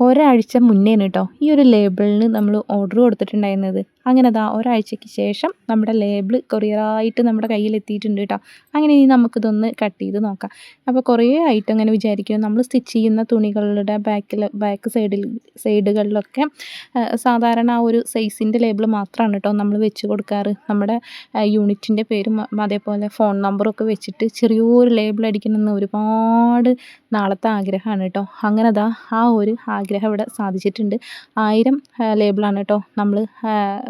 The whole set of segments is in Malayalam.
ഒരാഴ്ച മുന്നേയാണ് കേട്ടോ ഈ ഒരു ലേബിളിന് നമ്മൾ ഓർഡർ കൊടുത്തിട്ടുണ്ടായിരുന്നത്. അങ്ങനെ അതാ ഒരാഴ്ചയ്ക്ക് ശേഷം നമ്മുടെ ലേബിൾ കൊറിയറായിട്ട് നമ്മുടെ കയ്യിൽ എത്തിയിട്ടുണ്ട് കേട്ടോ അങ്ങനെ ഇനി നമുക്കിതൊന്ന് കട്ട് ചെയ്ത് നോക്കാം. അപ്പോൾ കുറേ ആയിട്ട് അങ്ങനെ വിചാരിക്കും നമ്മൾ സ്റ്റിച്ച് ചെയ്യുന്ന തുണികളുടെ ബാക്കിൽ ബാക്ക് സൈഡിൽ സൈഡുകളിലൊക്കെ സാധാരണ ആ ഒരു സൈസിന്റെ ലേബിൾ മാത്രമാണ് കേട്ടോ നമ്മൾ വെച്ച് കൊടുക്കാറ്. നമ്മുടെ യൂണിറ്റിന്റെ പേരും അതേപോലെ ഫോൺ നമ്പറും ഒക്കെ വെച്ചിട്ട് ചെറിയൊരു ലേബിൾ അടിക്കണമെന്ന് ഒരുപാട് നാളത്തെ ആഗ്രഹമാണ് കേട്ടോ അങ്ങനെ അതാ ആ ഒരു ആഗ്രഹം ഇവിടെ സാധിച്ചിട്ടുണ്ട്. ആയിരം ലേബിളാണ് കേട്ടോ നമ്മൾ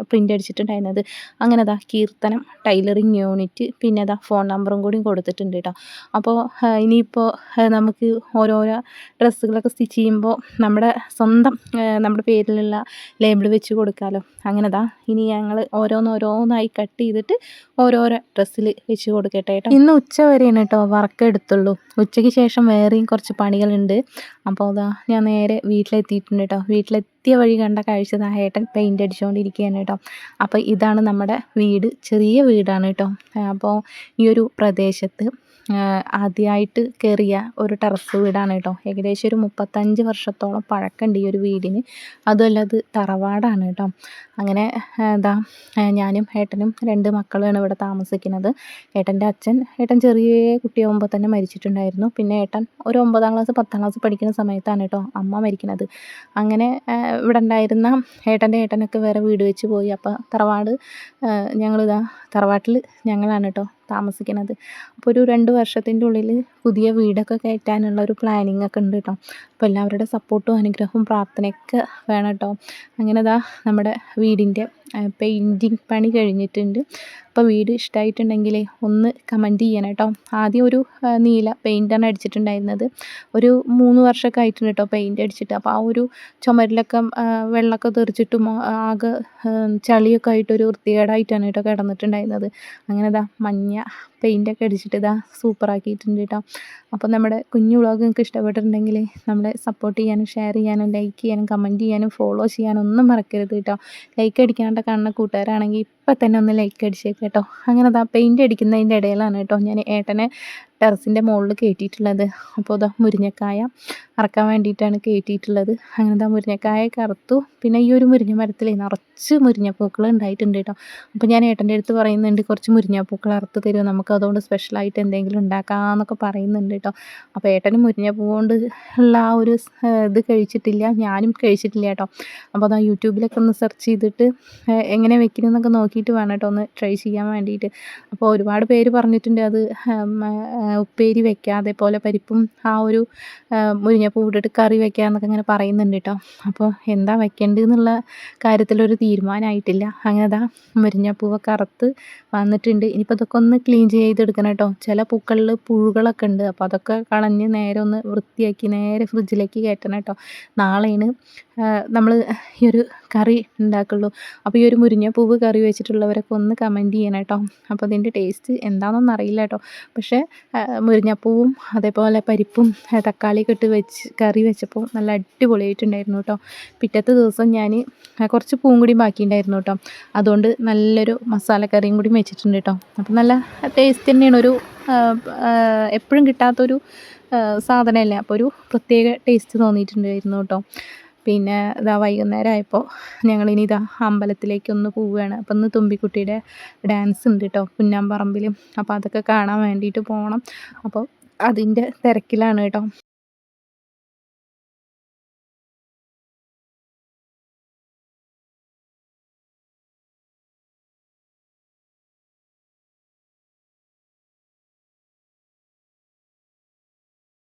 പ്രിന്റ് അടിച്ചിട്ടുണ്ടായിരുന്നത്. അങ്ങനെ അതാ കീർത്തനം ടൈലറിങ് യൂണിറ്റ് പിന്നെ അതാ ഫോൺ നമ്പറും കൂടി കൊടുത്തിട്ടുണ്ട് കേട്ടോ അപ്പോൾ ഇനിയിപ്പോൾ നമുക്ക് ഓരോരോ ഡ്രസ്സുകളൊക്കെ സ്റ്റിച്ച് ചെയ്യുമ്പോൾ നമ്മുടെ സ്വന്തം നമ്മുടെ പേരിലുള്ള ലേബിൾ വെച്ച് കൊടുക്കാമല്ലോ അങ്ങനെ അതാ ഇനി ഞങ്ങൾ ഓരോന്നോരോന്നായി കട്ട് ചെയ്തിട്ട് ഓരോരോ ഡ്രസ്സിൽ വെച്ച് കൊടുക്കട്ടെ കേട്ടോ ഇന്ന് ഉച്ച വരെയാണ് കേട്ടോ വർക്ക് എടുത്തുള്ളൂ. ഉച്ചയ്ക്ക് ശേഷം വേറെയും കുറച്ച് പണികളുണ്ട്. അപ്പോൾ അതാ ഞാൻ നേരെ വീട്ടിലെത്തിയിട്ടുണ്ട് കേട്ടോ. വീട്ടിലെത്തിയ വഴി കണ്ട കാഴ്ച ആ ഏട്ടൻ പെയിന്റ് അടിച്ചുകൊണ്ടിരിക്കുകയാണ് കേട്ടോ. അപ്പോൾ ഇതാണ് നമ്മുടെ വീട്. ചെറിയ വീടാണ് കേട്ടോ. അപ്പോൾ ഈ ഒരു പ്രദേശത്ത് ആദ്യമായിട്ട് കയറിയ ഒരു ടെറസ് വീടാണ് കേട്ടോ. ഏകദേശം ഒരു മുപ്പത്തഞ്ച് വർഷത്തോളം പഴക്കമുണ്ട് ഈ ഒരു വീടിന്. അതുമല്ല അത് തറവാടാണ് കേട്ടോ. അങ്ങനെ എന്താ ഞാനും ഏട്ടനും രണ്ട് മക്കളാണ് ഇവിടെ താമസിക്കുന്നത്. ഏട്ടന്റെ അച്ഛൻ ഏട്ടൻ ചെറിയ കുട്ടിയാകുമ്പോൾ തന്നെ മരിച്ചിട്ടുണ്ടായിരുന്നു. പിന്നെ ഏട്ടൻ ഒരു ഒമ്പതാം ക്ലാസ് പത്താം ക്ലാസ് പഠിക്കുന്ന സമയത്താണ് കേട്ടോ അമ്മ മരിക്കുന്നത്. അങ്ങനെ ഇവിടെ ഉണ്ടായിരുന്ന ഏട്ടന്റെ ഏട്ടനൊക്കെ വേറെ വീട് വെച്ച് പോയി. അപ്പോൾ തറവാട് ഞങ്ങളിതാ തറവാട്ടിൽ ഞങ്ങളാണ് കേട്ടോ താമസിക്കുന്നത് അപ്പോൾ ഒരു രണ്ട് വർഷത്തിന്റെ ഉള്ളിൽ പുതിയ വീടൊക്കെ കയറ്റാനുള്ള ഒരു പ്ലാനിങ് ഒക്കെ ഉണ്ട് കേട്ടോ അപ്പോൾ എല്ലാവരുടെ സപ്പോർട്ടും അനുഗ്രഹവും പ്രാർത്ഥനയൊക്കെ വേണം കേട്ടോ അങ്ങനെ ദാ നമ്മുടെ വീടിന്റെ പെയിന്റിങ് പണി കഴിഞ്ഞിട്ടുണ്ട്. അപ്പോൾ വീട് ഇഷ്ടമായിട്ടുണ്ടെങ്കിൽ ഒന്ന് കമന്റ് ചെയ്യണം കേട്ടോ ആദ്യം ഒരു നീല പെയിന്റാണ് അടിച്ചിട്ടുണ്ടായിരുന്നത്. ഒരു മൂന്ന് വർഷമൊക്കെ ആയിട്ടുണ്ട് കേട്ടോ പെയിന്റ് അടിച്ചിട്ട്. അപ്പോൾ ആ ഒരു ചുമരിലൊക്കെ വെള്ളമൊക്കെ തെറിച്ചിട്ടും ആകെ ചളിയൊക്കെ ആയിട്ടൊരു വൃത്തികേടായിട്ടാണ് കേട്ടോ കിടന്നിട്ടുണ്ടായിരുന്നത്. അങ്ങനെ ഇതാ മഞ്ഞ പെയിന്റൊക്കെ അടിച്ചിട്ട് ഇതാ സൂപ്പറാക്കിയിട്ടുണ്ട് കേട്ടോ അപ്പോൾ നമ്മുടെ കുഞ്ഞു വ്ളോഗ് നിങ്ങൾക്ക് ഇഷ്ടപ്പെട്ടിട്ടുണ്ടെങ്കിൽ നമ്മളെ സപ്പോർട്ട് ചെയ്യാനും ഷെയർ ചെയ്യാനും ലൈക്ക് ചെയ്യാനും കമന്റ് ചെയ്യാനും ഫോളോ ചെയ്യാനും ഒന്നും മറക്കരുത് കേട്ടോ ലൈക്ക് അടിക്കാണ്ട് കാണുന്ന കൂട്ടുകാരാണെങ്കിൽ ഇപ്പം തന്നെ ഒന്ന് ലൈക്ക് അടിച്ചേക്ക്. കേട്ടോ. അങ്ങനെ അതാ പെയിന്റ് അടിക്കുന്നതിന്റെ ഇടയിലാണ് കേട്ടോ ഞാൻ ഏട്ടനെ ടെറസിന്റെ മുകളിൽ കയറ്റിയിട്ടുള്ളത്. അപ്പോൾ അതാ മുരിങ്ങക്കായ അറക്കാൻ വേണ്ടിയിട്ടാണ് കയറ്റിയിട്ടുള്ളത്. അങ്ങനെ ഇതാ മുരിങ്ങക്കായ കറുത്തു. പിന്നെ ഈ ഒരു മുരിഞ്ഞ മരത്തിൽ നിറച്ച് മുരിങ്ങപ്പൂക്കൾ ഉണ്ടായിട്ടുണ്ട് കേട്ടോ. അപ്പോൾ ഞാൻ ഏട്ടന്റെ അടുത്ത് പറയുന്നുണ്ട് കുറച്ച് മുരിങ്ങപ്പൂക്കൾ അറുത്ത് തരുമോ? നമുക്ക് അതുകൊണ്ട് സ്പെഷ്യലായിട്ട് എന്തെങ്കിലും ഉണ്ടാക്കാമെന്നൊക്കെ പറയുന്നുണ്ട് കേട്ടോ. അപ്പോൾ ഏട്ടനും മുരിങ്ങപ്പൂ കൊണ്ട് ഉള്ള ആ ഒരു ഇത് കഴിച്ചിട്ടില്ല. ഞാനും കഴിച്ചിട്ടില്ല കേട്ടോ. അപ്പോൾ അതാ യൂട്യൂബിലൊക്കെ ഒന്ന് സെർച്ച് ചെയ്തിട്ട് എങ്ങനെ വെക്കണമെന്നൊക്കെ നോക്കിയിട്ട് വേണം കേട്ടോ ഒന്ന് ട്രൈ ചെയ്യാൻ വേണ്ടിയിട്ട്. അപ്പോൾ ഒരുപാട് പേര് പറഞ്ഞിട്ടുണ്ട് അത് ഉപ്പേരി വെക്കാം അതേപോലെ പരിപ്പും ആ ഒരു മുരിങ്ങപ്പൂ ഇട്ടിട്ട് കറി വെക്കാം എന്നൊക്കെ ഇങ്ങനെ പറയുന്നുണ്ട് കേട്ടോ അപ്പോൾ എന്താ വെക്കേണ്ടതെന്നുള്ള കാര്യത്തിലൊരു തീരുമാനമായിട്ടില്ല അങ്ങനെ അതാ മുരിങ്ങപ്പൂവൊക്കെ അറുത്ത് വന്നിട്ടുണ്ട്. ഇനിയിപ്പോൾ അതൊക്കെ ഒന്ന് ക്ലീൻ ചെയ്തെടുക്കണം കേട്ടോ ചില പൂക്കളിൽ പുഴുകളൊക്കെ ഉണ്ട്. അപ്പോൾ അതൊക്കെ കളഞ്ഞ് നേരെ ഒന്ന് വൃത്തിയാക്കി നേരെ ഫ്രിഡ്ജിലേക്ക് കയറ്റണം കേട്ടോ നാളെയാണ് നമ്മൾ ഈ ഒരു കറി ഉണ്ടാക്കുള്ളൂ അപ്പോൾ ഈ ഒരു മുരിങ്ങപ്പൂവ് കറി വെച്ചിട്ടുള്ളവരൊക്കെ ഒന്ന് കമന്റ് ചെയ്യണം കേട്ടോ അപ്പോൾ അതിന്റെ ടേസ്റ്റ് എന്താണെന്നൊന്നും അറിയില്ല കേട്ടോ പക്ഷേ മുരിഞ്ഞപ്പൂവും അതേപോലെ പരിപ്പും തക്കാളിയൊക്കെ ഇട്ട് വെച്ച് കറി വെച്ചപ്പോൾ നല്ല അടിപൊളിയായിട്ടുണ്ടായിരുന്നു കേട്ടോ പിറ്റത്തെ ദിവസം ഞാൻ കുറച്ച് പൂവും കൂടി ബാക്കിയുണ്ടായിരുന്നു കേട്ടോ അതുകൊണ്ട് നല്ലൊരു മസാലക്കറിയും കൂടി വെച്ചിട്ടുണ്ട് കേട്ടോ അപ്പോൾ നല്ല ടേസ്റ്റ് തന്നെയാണ് ഒരു എപ്പോഴും കിട്ടാത്തൊരു സാധനമല്ലേ അപ്പോൾ ഒരു പ്രത്യേക ടേസ്റ്റ് തോന്നിയിട്ടുണ്ടായിരുന്നു കേട്ടോ പിന്നെ ഇതാ വൈകുന്നേരം ആയപ്പോൾ ഞങ്ങളിനി ഇതാ അമ്പലത്തിലേക്കൊന്ന് പോവുകയാണ് അപ്പം ഇന്ന് തുമ്പിക്കുട്ടിയുടെ ഡാൻസ് ഉണ്ട് കേട്ടോ പുന്നാമ്പറമ്പിലും. അപ്പോൾ അതൊക്കെ കാണാൻ വേണ്ടിയിട്ട് പോകണം അപ്പോൾ അതിന്റെ തിരക്കിലാണ് കേട്ടോ